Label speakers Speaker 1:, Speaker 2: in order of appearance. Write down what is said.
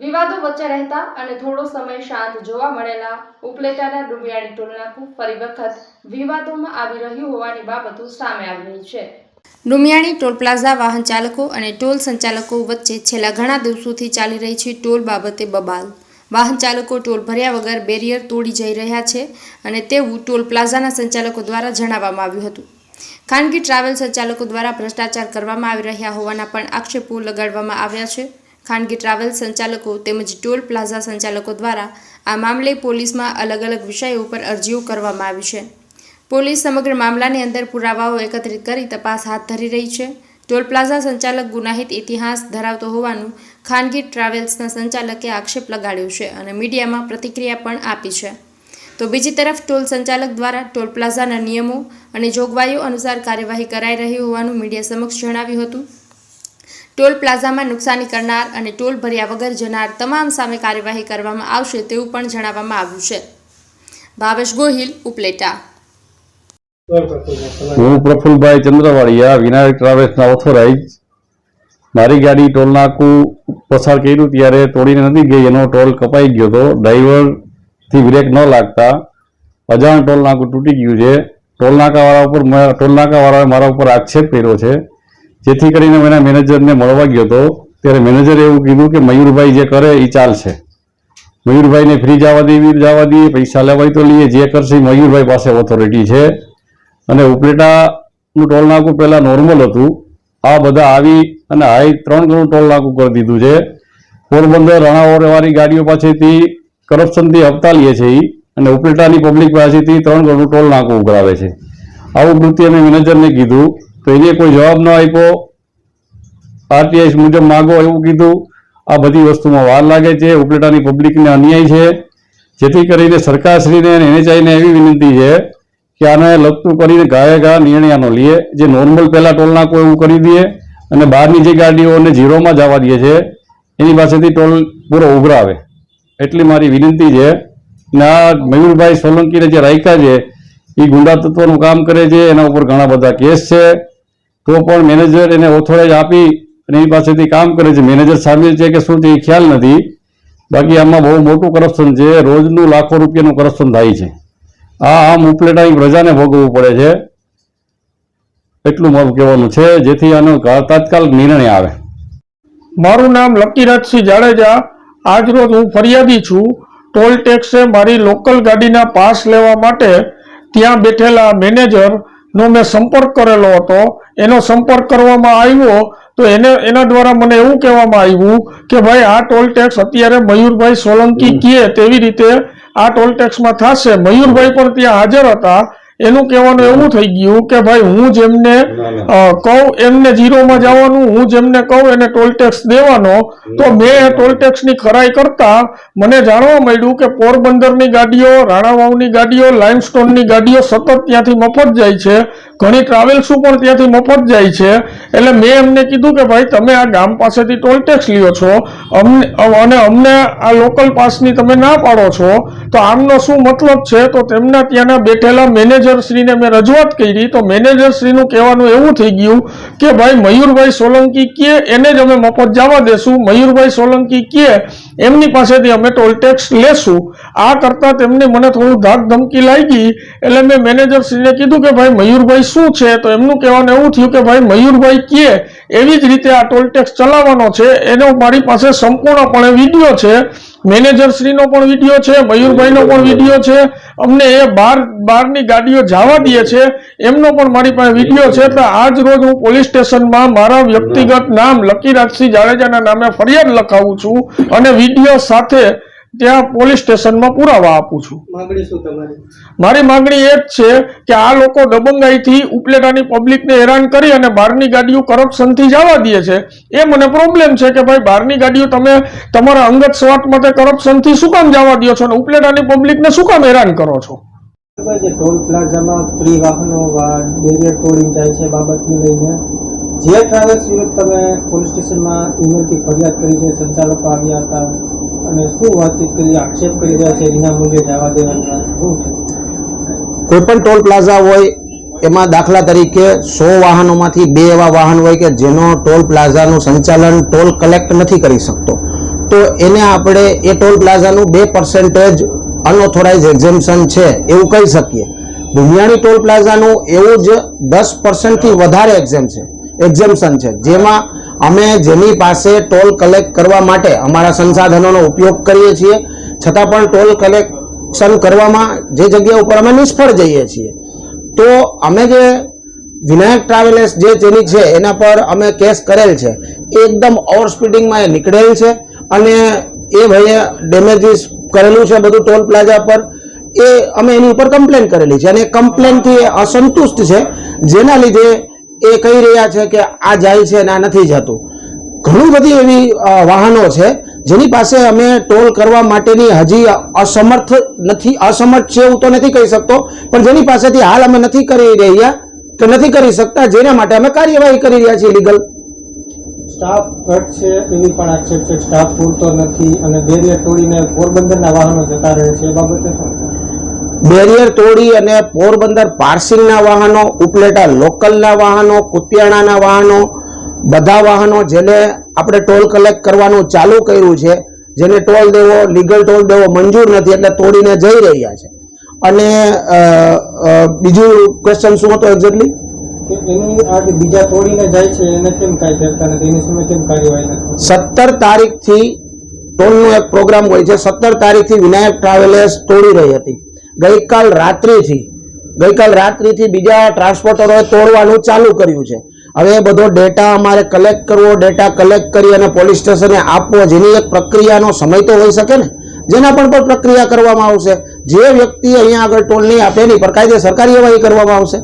Speaker 1: વિવાદો વચ્ચે રહેતા અને થોડો સમય શાંત જોવા મળેલા ઉપલેટાના ડુમિયાળી ટોલનાકું ફરી વખત વિવાદોમાં આવી રહ્યું હોવાની બાબતો સામે આવી રહી છે. ડુમિયાણી ટોલ પ્લાઝા વાહન ચાલકો અને ટોલ સંચાલકો વચ્ચે છેલ્લા ઘણા દિવસોથી ચાલી રહી છે ટોલ બાબતે બબાલ. વાહન ચાલકો ટોલ ભર્યા વગર બેરિયર તોડી જઈ રહ્યા છે અને તેવું ટોલ પ્લાઝાના સંચાલકો દ્વારા જણાવવામાં આવ્યું હતું. ખાનગી ટ્રાવેલ સંચાલકો દ્વારા ભ્રષ્ટાચાર કરવામાં આવી રહ્યા હોવાના પણ આક્ષેપો લગાડવામાં આવ્યા છે. ખાનગી ટ્રાવેલ સંચાલકો તેમજ ટોલ પ્લાઝા સંચાલકો દ્વારા આ મામલે પોલીસમાં અલગ અલગ વિષયો ઉપર અરજીઓ કરવામાં આવી છે. પોલીસ સમગ્ર મામલાની અંદર પુરાવાઓ એકત્રિત કરી તપાસ હાથ ધરી રહી છે. ટોલ પ્લાઝા સંચાલક ગુનાહિત ઇતિહાસ ધરાવતો હોવાનું ખાનગી ટ્રાવેલ્સના સંચાલકે આક્ષેપ લગાડ્યો છે અને મીડિયામાં પ્રતિક્રિયા પણ આપી છે. તો બીજી તરફ ટોલ સંચાલક દ્વારા ટોલ પ્લાઝાના નિયમો અને જોગવાઈઓ અનુસાર કાર્યવાહી કરાઈ રહી હોવાનું મીડિયા સમક્ષ જણાવ્યું હતું. ટોલ પ્લાઝામાં નુકસાની કરનાર અને ટોલ ભર્યા વગર જનાર તમામ સામે કાર્યવાહી કરવામાં આવશે તેવું પણ જણાવવામાં આવ્યું છે. ભાવેશ ગોહિલ, ઉપલેટા.
Speaker 2: હું પ્રફુલભાઈ ચંદ્રવાડિયા, વિનાયક ટ્રાવેલ્સના ઓથોરાઇઝ મારી ગાડી ટોલ પસાર કર્યું ત્યારે તોડીને નથી ગઈ, એનો ટોલ કપાઈ ગયો હતો. ડ્રાઈવરથી બ્રેક ન લાગતા અજાણ ટોલ નાકું તૂટી ગયું છે. ટોલ નાકાવાળા ઉપર ટોલનાકાવાળાએ ટોલ નાકાવાળાએ મારા ઉપર આક્ષેપ કર્યો છે. જેથી કરીને મેં એના મેનેજરને મળવા ગયો હતો. ત્યારે મેનેજરે એવું કીધું કે મયુરભાઈ જે કરે એ ચાલશે મયુરભાઈને ફ્રી જવા દેવી જવા દઈએ પૈસા લેવાય તો લઈએ, જે કરશે મયુરભાઈ પાસે ઓથોરિટી છે. અને ઉપલેટાનું ટોલ નાકું પહેલાં નોર્મલ હતું. આ બધા આવી અને હાઈ ત્રણ ગણું ટોલ નાકું કરી દીધું છે. પોરબંદર રણાવરવાળી ગાડીઓ પાસેથી કરપ્શનથી હપ્તા લે છે એ અને ઉપલેટાની પબ્લિક પાસેથી ત્રણ ગણું ટોલ નાકું કરાવે છે. આવું કૃત્ય અમે મેનેજરને કીધું. તો એને કોઈ જવાબ ન આપ્યો. આરટીઆઈ મુજબ માગો એવું કીધું. આ બધી વસ્તુમાં વાર લાગે છે. ઉપલેટાની પબ્લિકને અન્યાય છે. જેથી કરીને સરકારશ્રીને અને એનએચઆઈને એવી વિનંતી છે કે આને લગતું કરીને ગાયે ગા નિર્ણયનો લઈએ જે નોર્મલ પહેલાં ટોલ નાકો એવું કરી દઈએ અને બહારની જે ગાડીઓને ઝીરોમાં જવા દે છે, એની પાસેથી ટોલ પૂરો ઉભરાવે એટલી મારી વિનંતી છે. ને આ મયુરભાઈ સોલંકીને જે રાખ્યા છે એ ગુંડા તત્વનું કામ કરે છે. એના ઉપર ઘણા બધા કેસ છે. તો પણ મેનેજર એને ઓથોરાઇઝ આપી અને એની પાસેથી કામ કરે છે. મેનેજર સામે છે કે શું છે એ ખ્યાલ નથી. બાકી આમાં બહુ મોટું કરપ્શન છે. રોજનું લાખો રૂપિયાનું કરપ્શન થાય છે. આ આમ ઉપલેટાની પ્રજાને ભોગવવું પડે છે. એટલું મારું કહેવાનું છે. જેથી આનો તાત્કાલિક નિર્ણય આવે.
Speaker 3: મારું નામ લકીરાજસિંહ જાડેજા. આજરોજ હું ફરિયાદી છું. ટોલ ટેક્સે મારી લોકલ ગાડીના પાસ લેવા માટે ત્યાં બેઠેલા મેનેજરનો મેં સંપર્ક કરેલો હતો એનો સંપર્ક કરવામાં આવ્યો તો એને એના દ્વારા મને એવું કહેવામાં આવ્યું કે ભાઈ આ ટોલ ટેક્સ અત્યારે મયુરભાઈ સોલંકી કહે તેવી રીતે આ ટોલ ટેક્સમાં થશે. મયુરભાઈ પણ ત્યાં હાજર હતા. એનું કહેવાનું એવું થઈ ગયું કે ભાઈ હું જેમને કહું એમને જીરોમાં જવાનું હું જેમને કહું એને ટોલ ટેક્સ દેવાનો. તો મેં ટોલ ટેક્સની ખરાઈ કરતા મને જાણવા મળ્યું કે પોરબંદરની ગાડીઓ રાણાવાવની ગાડીઓ લાઇમસ્ટોનની ગાડીઓ સતત ત્યાંથી મફત જાય છે. ઘણી ટ્રાવેલ્સો પણ ત્યાંથી મફત જાય છે. એટલે મેં એમને કીધું કે ભાઈ, તમે આ ગામ પાસેથી ટોલ ટેક્સ લ્યો છો. અમને, અને અમને આ લોકલ પાસની તમે ના પાડો છો, તો આમનો શું મતલબ છે? તો તેમના ત્યાંના બેઠેલા મેનેજરશ્રીને મેં રજૂઆત કરી. તો મેનેજરશ્રીનું કહેવાનું એવું થઈ ગયું કે ભાઈ, મયુરભાઈ સોલંકી કે એને જ અમે મફત જવા દેશું. મયુરભાઈ સોલંકી કે એમની પાસેથી અમે ટોલ ટેક્સ લેશું. આ કરતાં તેમને મને થોડું ધાક ધમકી લાગી. એટલે મેં મેનેજરશ્રીને કીધું કે ભાઈ, મયુરભાઈ શું છે? તો એમનું કહેવાનું એવું થયું કે ભાઈ, મયુરભાઈ કે, એવી જ રીતે આ ટોલ ટેક્સ ચલાવવાનો છે. એનો મારી પાસે સંપૂર્ણપણે વીડિયો છે. મેનેજરશ્રીનો પણ વીડિયો છે, મયુરભાઈનો પણ વીડિયો છે. અમને એ બાર બહારની ગાડીઓ જવા દે છે. એમનો પણ મારી પાસે વીડિયો છે. તો આજ રોજ હું પોલીસ સ્ટેશનમાં મારા વ્યક્તિગત નામ લકીરાજસિંહ જાડેજાના નામે ફરિયાદ લખાવું છું અને વીડિયો સાથે ત્યાં પોલીસ સ્ટેશનમાં પુરાવા આપું છું. મારી માંગણી એ જ છે કે આ લોકો દબંગાઈથી ઉપલેટાની પબ્લિકને હેરાન કરી અને બહારની ગાડીઓ કરપ્શનથી જવા દે છે. એ મને પ્રોબ્લેમ છે કે ભાઈ બહારની ગાડીઓ તમે તમારા અંગત સ્વાર્થ માટે કરપ્શનથી શું કામ જવા દો છો અને ઉપલેટાની પબ્લિકને શું કામ હેરાન કરો છો?
Speaker 4: ટોલ પ્લાઝામાં ફ્રી વાહનો બેરિયર તોડીને જાય છે બાબતને લઈને જે ટ્રાવેલ્સ વિરુદ્ધ તમે પોલીસ સ્ટેશનમાં ઈમેલથી ફરિયાદ કરી છે સંચાલકો આવ્યા હતા અને શું વાતચીત કરી, આક્ષેપ કરી રહ્યા છે વિના મૂલ્યે જવા દેવાના
Speaker 5: કોઈ પણ ટોલ પ્લાઝા હોય, એમાં દાખલા તરીકે સો વાહનોમાંથી બે એવા વાહન હોય કે જેનો ટોલ પ્લાઝાનું સંચાલન ટોલ કલેક્ટ નથી કરી શકતો. તો એને આપણે એ ટોલ પ્લાઝાનું બે પર્સન્ટેજ અનઓથોરાઇઝ એક્ઝેમ્પશન છે, એવું કહી શકીએ. દુનિયાની ટોલ પ્લાઝાનું એવું જ દસ પર્સન્ટથી વધારે એક્ઝેમ છે એક્ઝેમ્પશન છે, જેમાં અમે જેની પાસે ટોલ કલેક્ટ કરવા માટે અમારા સંસાધનોનો ઉપયોગ કરીએ છીએ, છતાં પણ ટોલ કલેક્શન કરવામાં જે જગ્યા ઉપર અમે નિષ્ફળ જઈએ છીએ. તો અમે જે વિનાયક ટ્રાવેલર્સ જે જેની છે, એના પર અમે કેસ કરેલ છે. એ એકદમ ઓવર સ્પીડિંગમાં એ નીકળેલ છે અને એ ભાઈએ ડેમેજીસ કરેલું છે બધું ટોલ પ્લાઝા પર. એ અમે એની ઉપર કમ્પ્લેન કરેલી છે અને કમ્પ્લેનથી અસંતુષ્ટ છે. જેના લીધે એ કહી રહ્યા છે કે આ જાય છે અને આ નથી જતું. ઘણી બધી એવી વાહનો છે જેની પાસે અમે ટોલ કરવા માટેની હજી અસમર્થ નથી, અસમર્થ છે એવું તો નથી કહી શકતો, પણ જેની પાસેથી હાલ અમે નથી કરી રહ્યા કે નથી કરી શકતા, જેના માટે અમે કાર્યવાહી કરી રહ્યા છીએ લીગલ
Speaker 4: સ્ટાફ ઘટ છે એવી પણ આક્ષેપ છે સ્ટાફ પૂરતો નથી અને બેરિયર તોડીને પોરબંદરના વાહનો જતા રહે છે. એ બાબતે
Speaker 5: બેરિયર તોડી અને પોરબંદર પાર્સિંગના વાહનો ઉપલેટા લોકલના વાહનો કુતિયાણાના વાહનો બધા વાહનો જેને આપણે ટોલ કલેક્ટ કરવાનું ચાલુ કર્યું છે જેને ટોલ દેવો લીગલ ટોલ દેવો મંજૂર નથી એટલે તોડીને જઈ રહ્યા છે. અને બીજું ક્વેશ્ચન શું હતો એક્ઝેક્ટલી
Speaker 4: બીજા તોડીને જાય છે એને કેમ કરતા નથી? એની સામે કેમ કાર્યવાહી
Speaker 5: સત્તર તારીખથી ટોલનો એક પ્રોગ્રામ હોય છે. સત્તર તારીખથી વિનાયક ટ્રાવેલર્સ તોડી રહી હતી. ગઈકાલ રાત્રિથી ગઈકાલ રાત્રિથી બીજા ટ્રાન્સપોર્ટરોએ તોડવાનું ચાલુ કર્યું છે. હવે એ બધો ડેટા અમારે કલેક્ટ કરવો ડેટા કલેક્ટ કરી અને પોલીસ સ્ટેશને આપવો, જેની એક પ્રક્રિયાનો સમય તો હોઈ શકે ને? જેના પણ પર પ્રક્રિયા કરવામાં આવશે. જે વ્યક્તિ અહીંયા આગળ ટોલ નહીં આપે, એની પર સરકારી કાર્યવાહી કરવામાં આવશે.